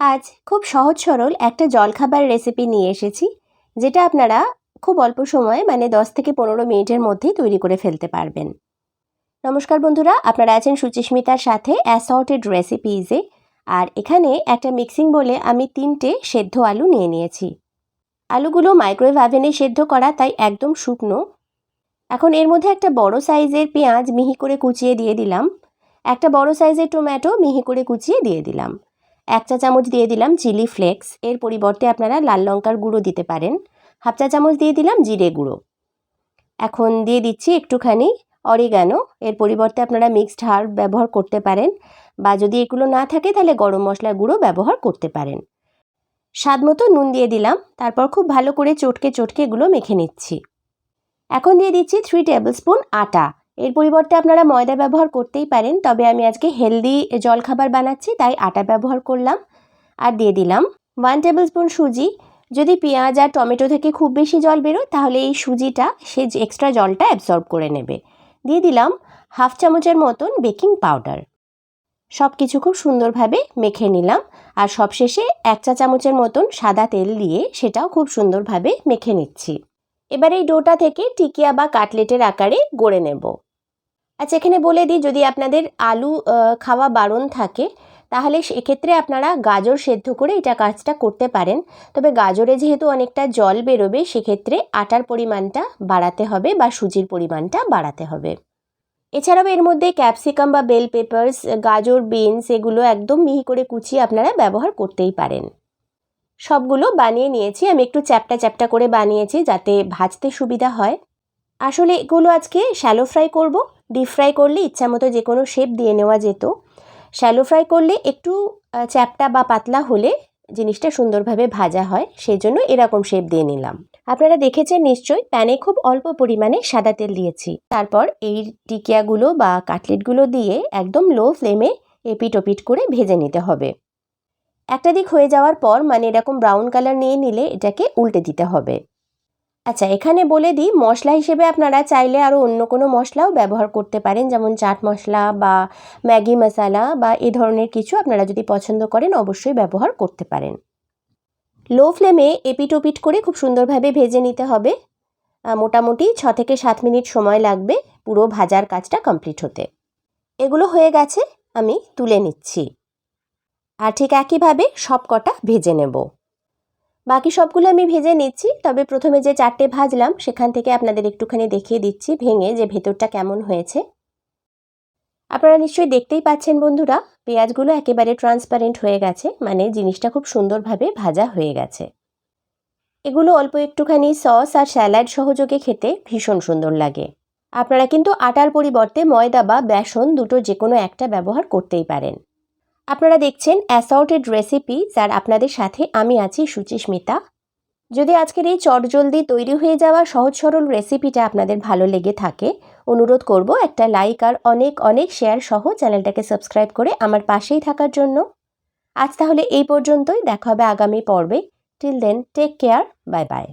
আজ খুব সহজ সরল একটা জলখাবার রেসিপি নিয়ে এসেছি, যেটা আপনারা খুব অল্প সময়ে মানে দশ থেকে পনেরো মিনিটের মধ্যেই তৈরি করে ফেলতে পারবেন। নমস্কার বন্ধুরা, আপনারা আছেন সুচিস্মিতার সাথে অ্যাসর্টেড রেসিপিজে আর এখানে একটা মিক্সিং বলে আমি তিনটে সেদ্ধ আলু নিয়ে নিয়েছি। আলুগুলো মাইক্রোওয়েভ ওভেনে সেদ্ধ করা, তাই একদম শুকনো। এখন এর মধ্যে একটা বড় সাইজের পেঁয়াজ মিহি করে কুচিয়ে দিয়ে দিলাম। একটা বড় সাইজের টমেটো মিহি করে কুচিয়ে দিয়ে দিলাম। এক চা চামচ দিয়ে দিলাম চিলি ফ্লেক্স। এর পরিবর্তে আপনারা লাল লঙ্কার গুঁড়ো দিতে পারেন। হাফ চা চামচ দিয়ে দিলাম জিরে গুঁড়ো। এখন দিয়ে দিচ্ছি একটুখানি অরিগানো। এর পরিবর্তে আপনারা মিক্সড হার্ব ব্যবহার করতে পারেন বা যদি এগুলো না থাকে তাহলে গরম মশলার গুঁড়ো ব্যবহার করতে পারেন। স্বাদ মতো নুন দিয়ে দিলাম। তারপর খুব ভালো করে চটকে চটকে এগুলো মেখে নিচ্ছি। এখন দিয়ে দিচ্ছি থ্রি টেবিল স্পুন আটা। এর পরিবর্তে আপনারা ময়দা ব্যবহার করতেই পারেন, তবে আমি আজকে হেলদি জলখাবার বানাচ্ছি, তাই আটা ব্যবহার করলাম আর দিয়ে দিলাম ওয়ান টেবিল স্পুন সুজি। যদি পেঁয়াজ আর টমেটো থেকে খুব বেশি জল বেরোয়, তাহলে এই সুজিটা, সে এক্সট্রা জলটা অ্যাবসর্ব করে নেবে। দিয়ে দিলাম হাফ চামচের মতন বেকিং পাউডার সব কিছু খুব সুন্দরভাবে মেখে নিলাম আর সবশেষে এক চা চামচের মতন সাদা তেল দিয়ে সেটাও খুব সুন্দরভাবে মেখে নিচ্ছি। এবার এই ডোটা থেকে টিকিয়া বা কাটলেটের আকারে গড়ে নেব। আচ্ছা এখানে বলে দিই, যদি আপনাদের আলু খাওয়া বারণ থাকে, তাহলে সেক্ষেত্রে আপনারা গাজর সেদ্ধ করে এটা কাজটা করতে পারেন। তবে গাজরে যেহেতু অনেকটা জল বেরোবে, সেক্ষেত্রে আটার পরিমাণটা বাড়াতে হবে বা সুজির পরিমাণটা বাড়াতে হবে। এছাড়াও এর মধ্যে ক্যাপসিকাম বা বেল পেপার্স, গাজর, বিনস এগুলো একদম মিহি করে কুচিয়ে আপনারা ব্যবহার করতেই পারেন। সবগুলো বানিয়ে নিয়েছি, আমি একটু চ্যাপটা চ্যাপটা করে বানিয়েছি যাতে ভাজতে সুবিধা হয়। আসলে এগুলো আজকে শ্যালো ফ্রাই করব। ডিপ ফ্রাই করলে ইচ্ছা মতো যে কোনো শেপ দিয়ে নেওয়া যেত। শ্যালো ফ্রাই করলে একটু চ্যাপটা বা পাতলা হলে জিনিসটা সুন্দরভাবে ভাজা হয় সেই জন্য এরকম শেপ দিয়ে নিলাম। আপনারা দেখেছেন নিশ্চয়ই, প্যানে খুব অল্প পরিমাণে সাদা তেল দিয়েছি। তারপর এই টিকিয়াগুলো বা কাটলেটগুলো দিয়ে একদম লো ফ্লেমে এপিট ওপিট করে ভেজে নিতে হবে। একটা দিক হয়ে যাওয়ার পর মানে এরকম ব্রাউন কালার নিয়ে নিলে এটাকে উল্টে দিতে হবে। আচ্ছা এখানে বলে দিই, মশলা হিসেবে আপনারা চাইলে আরও অন্য কোনো মশলাও ব্যবহার করতে পারেন, যেমন চাট মশলা বা ম্যাগি মশালা বা এ ধরনের কিছু আপনারা যদি পছন্দ করেন, অবশ্যই ব্যবহার করতে পারেন। লো ফ্লেমে এপিট ওপিট করে খুব সুন্দরভাবে ভেজে নিতে হবে। মোটামুটি ছ থেকে সাত মিনিট সময় লাগবে পুরো ভাজার কাজটা কমপ্লিট হতে। এগুলো হয়ে গেছে, আমি তুলে নিচ্ছি। আর ঠিক একইভাবে সব কটা ভেজে নেব। বাকি সবগুলো আমি ভেজে নিচ্ছি, তবে প্রথমে যে চারটে ভাজলাম, সেখান থেকে আপনাদের একটুখানি দেখিয়ে দিচ্ছি ভেঙে যে ভেতরটা কেমন হয়েছে। আপনারা নিশ্চয়ই দেখতেই পাচ্ছেন বন্ধুরা, পেঁয়াজগুলো একেবারে ট্রান্সপারেন্ট হয়ে গেছে মানে জিনিসটা খুব সুন্দরভাবে ভাজা হয়ে গেছে। এগুলো অল্প একটুখানি সস আর স্যালাড সহযোগে খেতে ভীষণ সুন্দর লাগে। আপনারা কিন্তু আটার পরিবর্তে ময়দা বা বেসন দুটো যে কোনো একটা ব্যবহার করতেই পারেন। আপনারা দেখছেন অ্যাসর্টেড রেসিপি যার আপনাদের সাথে আমি আছি সুচিস্মিতা যদি আজকের এই চটজলদি তৈরি হয়ে যাওয়া সহজ সরল রেসিপিটা আপনাদের ভালো লেগে থাকে, অনুরোধ করব একটা লাইক আর অনেক অনেক শেয়ার সহ চ্যানেলটাকে সাবস্ক্রাইব করে আমার পাশেই থাকার জন্য। আজ তাহলে এই পর্যন্তই, দেখা হবে আগামী পর্বে। Till then take care bye bye